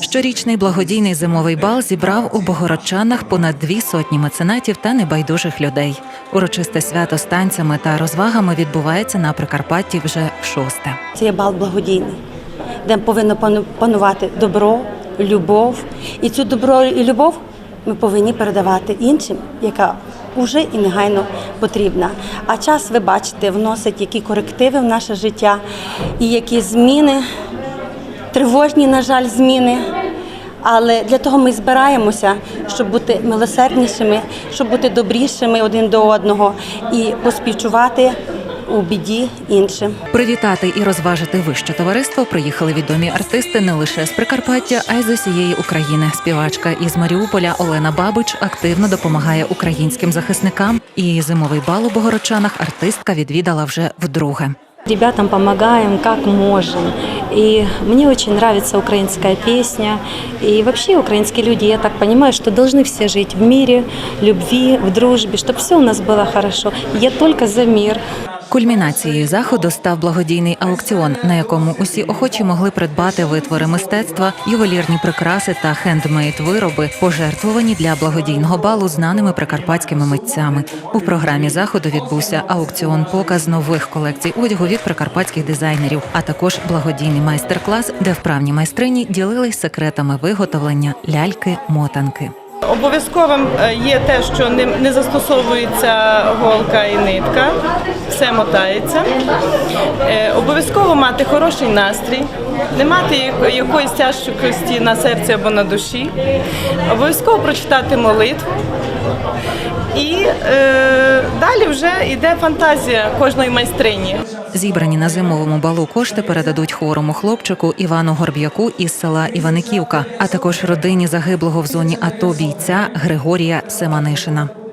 Щорічний благодійний зимовий бал зібрав у Богородчанах понад дві сотні меценатів та небайдужих людей. Урочисте свято з танцями та розвагами відбувається на Прикарпатті вже в шосте. Це є бал благодійний, де повинно пану- панувати добро, любов. І цю добро і любов ми повинні передавати іншим, яка уже і негайно потрібна. А час, ви бачите, вносить які корективи в наше життя і які зміни, тривожні, на жаль, зміни. Але для того ми збираємося, щоб бути милосерднішими, щоб бути добрішими один до одного і поспівчувати у біді іншим. Привітати і розважити вище товариство приїхали відомі артисти не лише з Прикарпаття, а й з усієї України. Співачка із Маріуполя Олена Бабич активно допомагає українським захисникам. І зимовий бал у Богородчанах артистка відвідала вже вдруге. Ребятам помогаем как можем. И мне очень нравится украинская песня. И вообще украинские люди, я так понимаю, что должны все жить в мире, любви, в дружбе, чтобы все у нас было хорошо. Я только за мир. Кульмінацією заходу став благодійний аукціон, на якому усі охочі могли придбати витвори мистецтва, ювелірні прикраси та хендмейд вироби, пожертвовані для благодійного балу знаними прикарпатськими митцями. У програмі заходу відбувся аукціон показ нових колекцій одягу від прикарпатських дизайнерів, а також благодійний майстер-клас, де вправні майстрині ділились секретами виготовлення ляльки-мотанки. Обов'язковим е, є те, що не, застосовується голка і нитка, все мотається. Е, Обов'язково мати хороший настрій, не мати якоїсь тяжкості на серці або на душі. Обов'язково прочитати молитву. І е, далі вже йде фантазія кожної майстрині. Зібрані на зимовому балу кошти передадуть хворому хлопчику Івану Горб'яку із села Іваниківка, а також родині загиблого в зоні АТО бійця Григорія Семанишина.